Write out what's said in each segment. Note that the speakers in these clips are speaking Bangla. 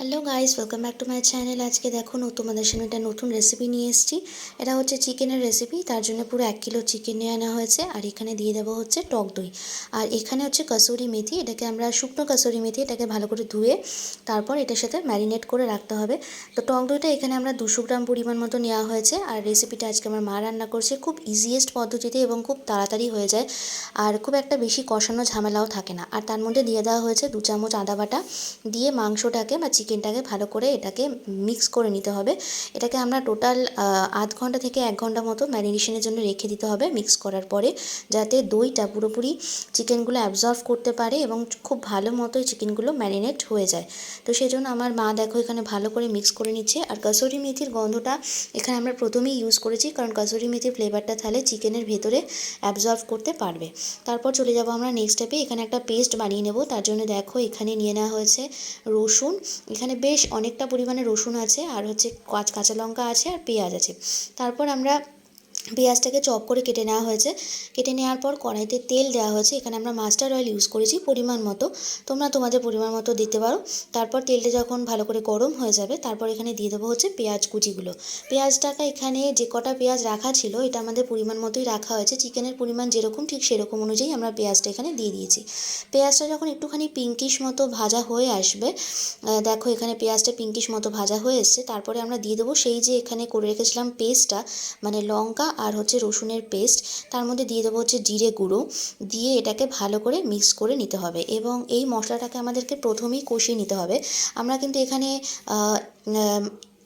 Hello guys welcome back to my channel আজকে দেখো তোমাদের সামনে একটা নতুন রেসিপি নিয়ে এসেছি। এটা হচ্ছে চিকেনের রেসিপি তার জন্য পুরো এক কিলো চিকেন নিয়ে আনা হয়েছে। আর এখানে দিয়ে দেবো হচ্ছে টক দই। আর এখানে হচ্ছে কসুরি মেথি। এটাকে আমরা শুকনো কসুরি মেথি, এটাকে ভালো করে ধুয়ে তারপর এটার সাথে ম্যারিনেট করে রাখতে হবে। তো টক দইটা এখানে আমরা দুশো গ্রাম পরিমাণ মতো নেওয়া হয়েছে। আর রেসিপিটা আজকে আমার মা রান্না করছে। খুব ইজিয়েস্ট পদ্ধতিতে এবং খুব তাড়াতাড়ি হয়ে যায়। আর খুব একটা বেশি কষানো ঝামেলাও থাকে না। আর তার মধ্যে দিয়ে দেওয়া হয়েছে দু চামচ আদা বাটা। দিয়ে মাংসটাকে বা চিকেনটাকে ভালো করে এটাকে মিক্স করে নিতে হবে। এটাকে আমরা টোটাল আধ ঘণ্টা থেকে এক ঘণ্টা মতো ম্যারিনেশনের জন্য রেখে দিতে হবে মিক্স করার পরে, যাতে দইটা পুরোপুরি চিকেনগুলো অ্যাবজর্ভ করতে পারে এবং খুব ভালো মতো এই চিকেনগুলো ম্যারিনেট হয়ে যায়। তো সেই জন্য আমার মা দেখো এখানে ভালো করে মিক্স করে নিচ্ছে। আর কাসুরি মেথির গন্ধটা এখানে আমরা প্রথমেই ইউজ করেছি, কারণ কাসুরি মেথির ফ্লেভারটা তাহলে চিকেনের ভেতরে অ্যাবজর্ভ করতে পারবে। তারপর চলে যাব আমরা নেক্সট স্টেপে এখানে একটা পেস্ট বানিয়ে নেব। তার জন্য দেখো এখানে নিয়ে নেওয়া হয়েছে রসুন এখানে বেশ অনেকটা পরিমাণে রসুন আছে, আর হচ্ছে কাঁচ লঙ্কা আছে আর পেঁয়াজ আছে। তারপর আমরা পেঁয়াজটাকে চপ করে কেটে নেওয়া হয়েছে। কেটে নেওয়ার পর কড়াইতে তেল দেওয়া হয়েছে। এখানে আমরা মাস্টার অয়েল ইউজ করেছি পরিমাণ মতো। তোমরা তোমাদের পরিমাণ মতো দিতে পারো। তারপর তেলটা যখন ভালো করে গরম হয়ে যাবে, তারপর এখানে দিয়ে দেবো হচ্ছে পেঁয়াজ কুচিগুলো। পেঁয়াজটাকে এখানে যে কটা পেঁয়াজ রাখা ছিল, এটা আমাদের পরিমাণ মতোই রাখা হয়েছে। চিকেনের পরিমাণ যেরকম, ঠিক সেরকম অনুযায়ী আমরা পেঁয়াজটা এখানে দিয়ে দিয়েছি। পেঁয়াজটা যখন একটুখানি পিঙ্কিশ মতো ভাজা হয়ে আসবে দেখো এখানে পেঁয়াজটা পিঙ্কিশ মতো ভাজা হয়ে এসছে। তারপরে আমরা দিয়ে দেবো সেই যে এখানে করে রেখেছিলাম পেস্টটা মানে লঙ্কা আর হচ্ছে রসুনের পেস্ট, তার মধ্যে দিয়ে দেবো হচ্ছে জিরে গুঁড়ো, দিয়ে এটাকে ভালো করে মিক্স করে নিতে হবে এবং এই মশলাটাকে আমাদেরকে প্রথমেই কষিয়ে নিতে হবে। আমরা কিন্তু এখানে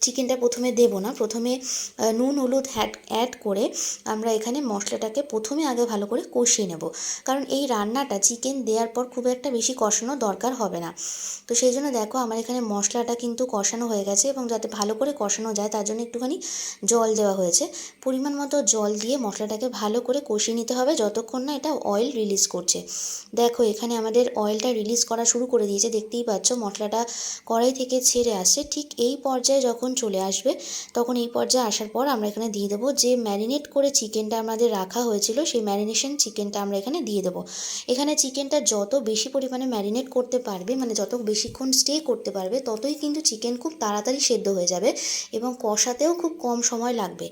চিকেনটা প্রথমে দেবো না। প্রথমে নুন, হলুদ হ্যাড অ্যাড করে আমরা এখানে মশলাটাকে প্রথমে আগে ভালো করে কষিয়ে নেব। কারণ এই রান্নাটা চিকেন দেওয়ার পর খুব একটা বেশি কষানো দরকার হবে না। তো সেই জন্য দেখো আমার এখানে মশলাটা কিন্তু কষানো হয়ে গেছে এবং যাতে ভালো করে কষানো যায় তার জন্য একটুখানি জল দেওয়া হয়েছে। পরিমাণ মতো জল দিয়ে মশলাটাকে ভালো করে কষিয়ে নিতে হবে যতক্ষণ না এটা অয়েল রিলিজ করছে। দেখো এখানে আমাদের অয়েলটা রিলিজ করা শুরু করে দিয়েছে। দেখতেই পাচ্ছ মশলাটা কড়াই থেকে ছেড়ে আসছে। ঠিক এই পর্যায়ে যখন চলে আসবে, তখন এই পর্যায়ে আসার পর আমরা এখানে দিয়ে দেবো যে ম্যারিনেট করে চিকেনটা আমাদের রাখা হয়েছিল, সেই ম্যারিনেশন চিকেনটা আমরা এখানে দিয়ে দেবো। এখানে চিকেনটা যত বেশি পরিমাণে ম্যারিনেট করতে পারবে মানে যত বেশিক্ষণ স্টে করতে পারবে, ততই কিন্তু চিকেন খুব তাড়াতাড়ি সেদ্ধ হয়ে যাবে এবং কষাতেও খুব কম সময় লাগবে।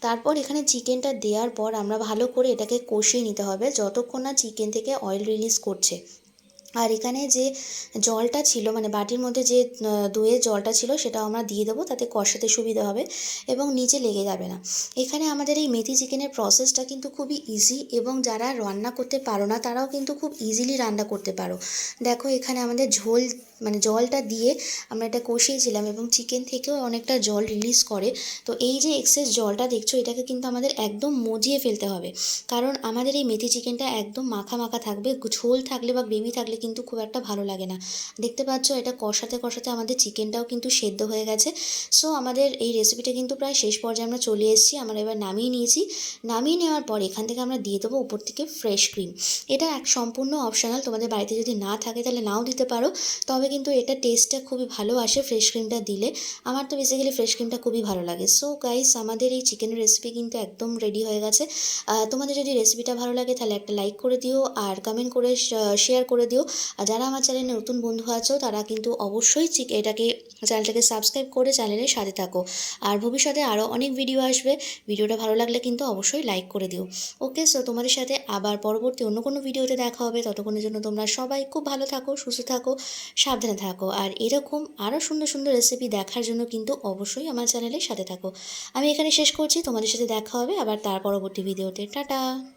তারপর এখানে চিকেনটা দেওয়ার পর আমরা ভালো করে এটাকে কষিয়ে নিতে হবে, যতক্ষণ না চিকেন থেকে অয়েল রিলিজ করছে। আর এখানে যে জলটা ছিল মানে বাটির মধ্যে যে দইয়ের জলটা ছিল সেটাও আমরা দিয়ে দেবো, তাতে কষাতে সুবিধা হবে এবং নিচে লেগে যাবে না। এখানে আমাদের এই মেথি চিকেনের প্রসেসটা কিন্তু খুবই ইজি এবং যারা রান্না করতে পারো না, তারাও কিন্তু খুব ইজিলি রান্না করতে পারো। দেখো এখানে আমাদের ঝোল মানে জলটা দিয়ে আমরা এটা কষিয়েছিলাম এবং চিকেন থেকেও অনেকটা জল রিলিজ করে। তো এই যে এক্সেস জলটা দেখছ, এটাকে কিন্তু আমাদের একদম মজিয়ে ফেলতে হবে। কারণ আমাদের এই মেথি চিকেনটা একদম মাখা মাখা থাকবে, ঝোল থাকলে বা গ্রেভি থাকলে কিন্তু খুব একটা ভালো লাগে না। দেখতে পাচ্ছ এটা কষাতে কষাতে আমাদের চিকেনটাও কিন্তু সেদ্ধ হয়ে গেছে। সো আমাদের এই রেসিপিটা কিন্তু প্রায় শেষ পর্যায়ে আমরা চলে এসেছি। আমরা এবার নামিয়ে নিয়েছি। নামিয়ে নেওয়ার পর এখান থেকে আমরা দিয়ে দেবো উপর থেকে ফ্রেশ ক্রিম এটা এক সম্পূর্ণ অপশনাল তোমাদের বাড়িতে যদি না থাকে তাহলে নাও দিতে পারো। তবে কিন্তু এটা টেস্টটা খুবই ভালো আসে ফ্রেশ ক্রিমটা দিলে। আমার তো বেসিক্যালি ফ্রেশ ক্রিমটা খুবই ভালো লাগে। সো গাইস আমাদের এই চিকেনের রেসিপি কিন্তু একদম রেডি হয়ে গেছে। তোমাদের যদি রেসিপিটা ভালো লাগে তাহলে একটা লাইক করে দিও। আর কমেন্ট করে শেয়ার করে দিও। আর যারা আমার চ্যানেলে নতুন বন্ধু আছো, তারা কিন্তু অবশ্যই এটাকে চ্যানেলটাকে সাবস্ক্রাইব করে চ্যানেলের সাথে থাকো। আর ভবিষ্যতে আরও অনেক ভিডিও আসবে। ভিডিওটা ভালো লাগলে কিন্তু অবশ্যই লাইক করে দিও। ওকে সো তোমাদের সাথে আবার পরবর্তী অন্য কোনো ভিডিওতে দেখা হবে। ততক্ষণের জন্য তোমরা সবাই খুব ভালো থাকো, সুস্থ থাকো, সাবধানে থাকো। আর এরকম আরও সুন্দর সুন্দর রেসিপি দেখার জন্য কিন্তু অবশ্যই আমার চ্যানেলের সাথে থাকো। আমি এখানে শেষ করছি। তোমাদের সাথে দেখা হবে আবার তার পরবর্তী ভিডিওতে টাটা!